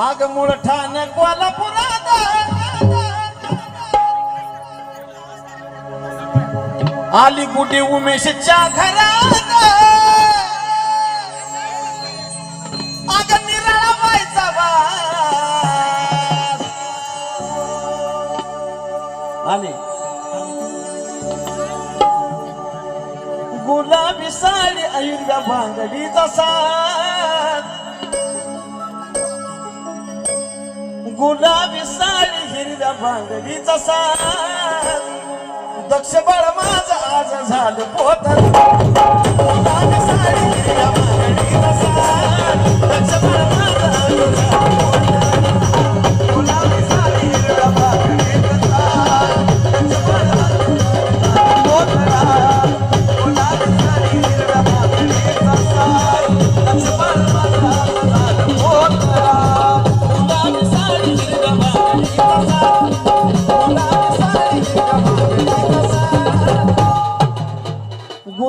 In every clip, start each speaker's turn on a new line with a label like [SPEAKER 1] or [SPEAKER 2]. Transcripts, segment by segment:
[SPEAKER 1] आग मूळ कोल्हापुरात आली कुठे उमेशच्या घरात. आग निराळा व्हायचा आली. गुलाबी साडी आयुर्या भांगडीचा तसा गुलाबी साडी हिरव्या भांगडीचा साथ दक्ष बाळ माझं आज झालं पोतर गुलाबी साडी हिरव्या भांगडीचा साथ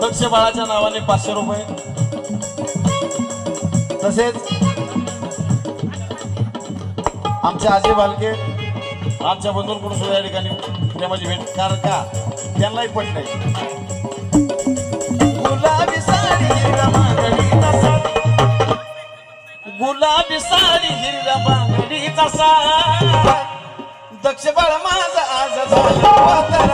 [SPEAKER 1] दक्ष बाळाच्या नावाने पाचशे रुपये. तसेच आमचे आजे बालके आमच्या बंधूंकडून सुद्धा या ठिकाणी प्रेमाची भेट. कारण का? त्यांनाही पट नाही. गुलाबी साडी हिरव्या बांगडीचा साथ गुलाबी साडी हिरव्या बांगडीचा दक्ष बाळ माझा आज झाला.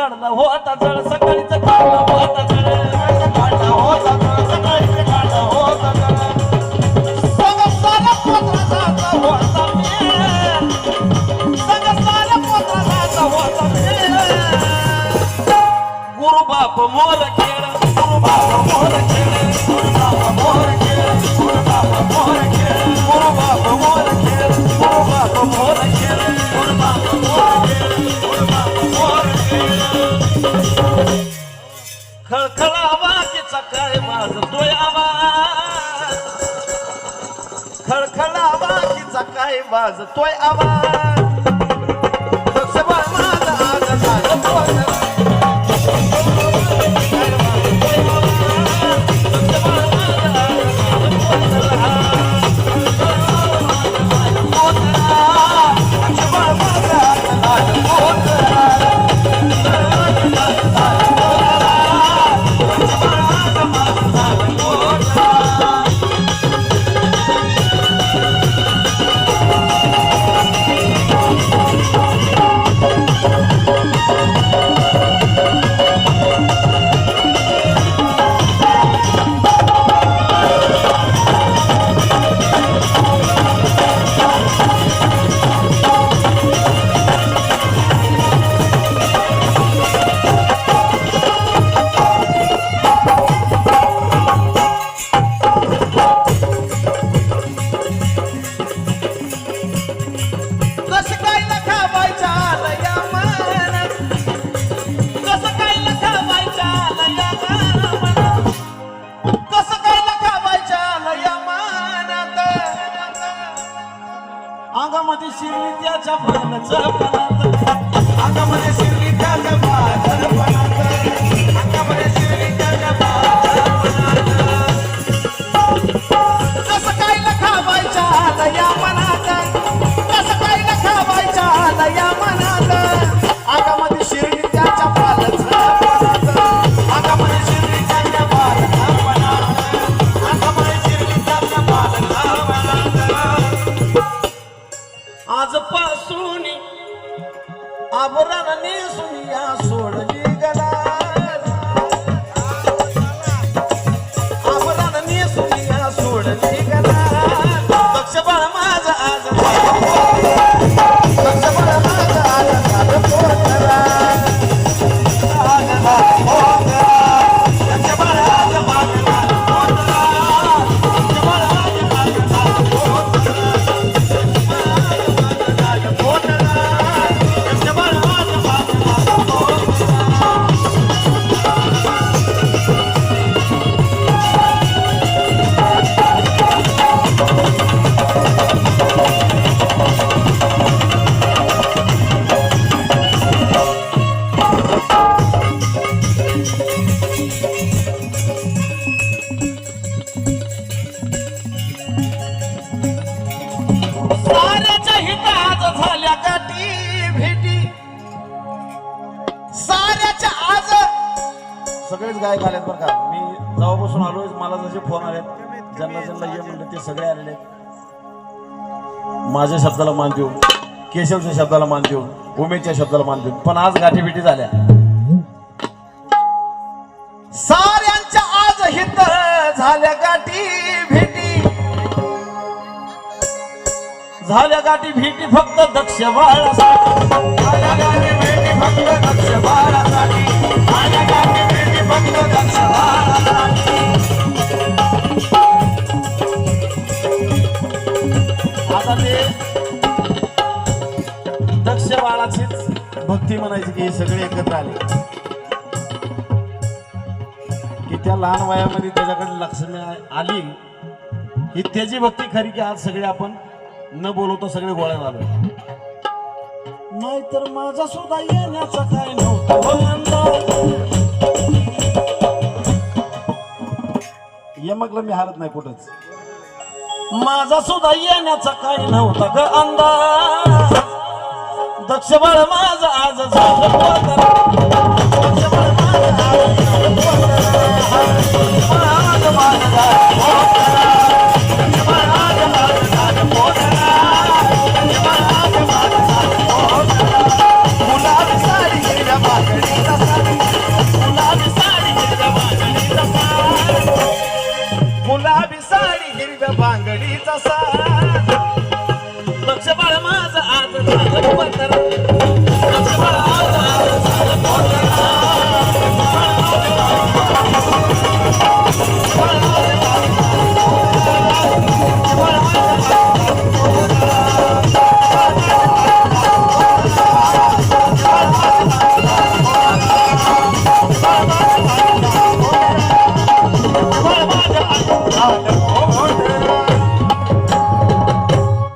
[SPEAKER 1] काढला होता जळ सकाळीच काढला होता जळ. सकाळीच काढला होता जळ. सकाळीच काढला होता गुरु बाप मोर खेळ गुरु बाप मोर वाजतोय आवाज. शिरली त्याच्या पाण्याचं पणात अंगामध्ये शिरली त्याच्या आजपासून आबरान सुनिया सोडली गला आबरान सुनिया या सोडली गला पक्ष माझा माझं आज सगळेच गायक आलेत बरं का. मी जेव्हापासून आलोय मला जसे फोन आलेत ज्यांना ज्यांना ये म्हणलं ते सगळे आलेले माझ्या शब्दाला मान देऊन केशवच्या शब्दाला मान देऊन उमेशच्या शब्दाला मान देऊन पण आज गाठी भेटी झाल्या. साऱ्यांच्या आज हित झाल्या गाठी भेटी झाल्या गाठी भेटी फक्त दक्ष बाळासाठी. झाल्या गाठी भेटी फक्त दक्ष बाळासाठी. म्हणायचं की सगळे एकत्र आले. की त्या लहान वयामध्ये त्याच्याकडे लक्ष्मी आली ही त्याची भक्ती खरी की आज सगळे आपण न बोलवतो सगळे गोळ्या झालो नाहीतर माझा सुद्धा येण्याचा काय नव्हता. हो, यमकला मी हारत नाही कुठंच. माझा सुद्धा येण्याचा काय नव्हता ग अंदाज दक्ष बाळ माझ आज आज गुलाबी साडी हिरव्या बांगडीचा सा लक्ष बाळ माझं आज झालं पंधरा लक्ष बाळ